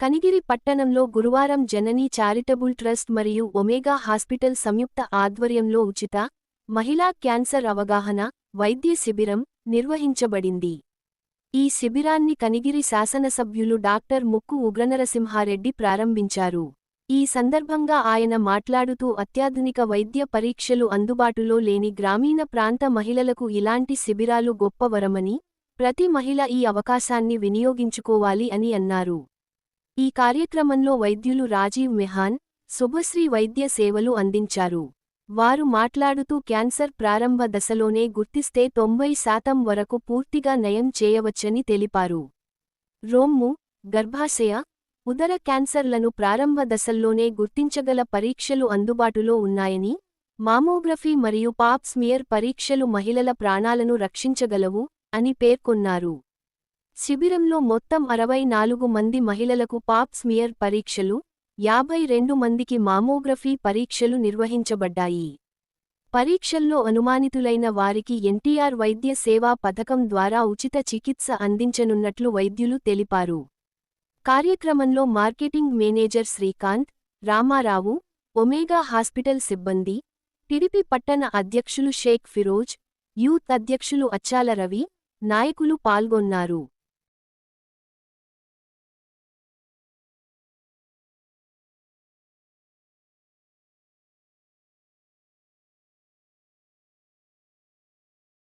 కనిగిరి పట్టణంలో గురువారం Janani charitable trust మరియు ఒమేగా హాస్పిటల్ సంయుక్త ఆధ్వర్యంలో ఉచిత మహిళా క్యాన్సర్ అవగాహన వైద్య శిబిరం నిర్వహించబడింది. ఈ శిబిరాన్ని కనిగిరి శాసనసభ్యులు డాక్టర్ ముక్కు ఉగ్రనరసింహారెడ్డి ప్రారంభించారు. ఈ సందర్భంగా ఆయన మాట్లాడుతూ అత్యాధునిక వైద్య పరీక్షలు అందుబాటులో లేని గ్రామీణ ప్రాంత మహిళలకు ఇలాంటి శిబిరాలు గొప్పవరమని ప్రతి మహిళ ఈ అవకాశాన్ని వినియోగించుకోవాలి అని అన్నారు. ఈ కార్యక్రమంలో వైద్యులు రాజీవ్ మెహాన్ శుభశ్రీ వైద్య సేవలు అందించారు. వారు మాట్లాడుతూ క్యాన్సర్ ప్రారంభ దశలోనే గుర్తిస్తే తొంభై శాతం వరకు పూర్తిగా నయం చేయవచ్చని తెలిపారు. రోమ్ము గర్భాశయ ఉదర క్యాన్సర్లను ప్రారంభ దశల్లోనే గుర్తించగల పరీక్షలు అందుబాటులో ఉన్నాయని మామోగ్రఫీ మరియు పాప్ స్మియర్ పరీక్షలు మహిళల ప్రాణాలను రక్షించగలవు అని పేర్కొన్నారు. శిబిరంలో మొత్తం అరవై నాలుగు మంది మహిళలకు పాప్ స్మియర్ పరీక్షలు యాభై రెండు మందికి మామోగ్రఫీ పరీక్షలు నిర్వహించబడ్డాయి. పరీక్షల్లో అనుమానితులైన వారికి ఎన్టీఆర్ వైద్య సేవా పథకం ద్వారా ఉచిత చికిత్స అందించనున్నట్లు వైద్యులు తెలిపారు. కార్యక్రమంలో marketing manager Srikanth Ramarao Omega hospital సిబ్బంది టిడిపి పట్టణ అధ్యక్షులు షేక్ ఫిరోజ్ యూత్ అధ్యక్షులు అచ్చాల రవి నాయకులు పాల్గొన్నారు.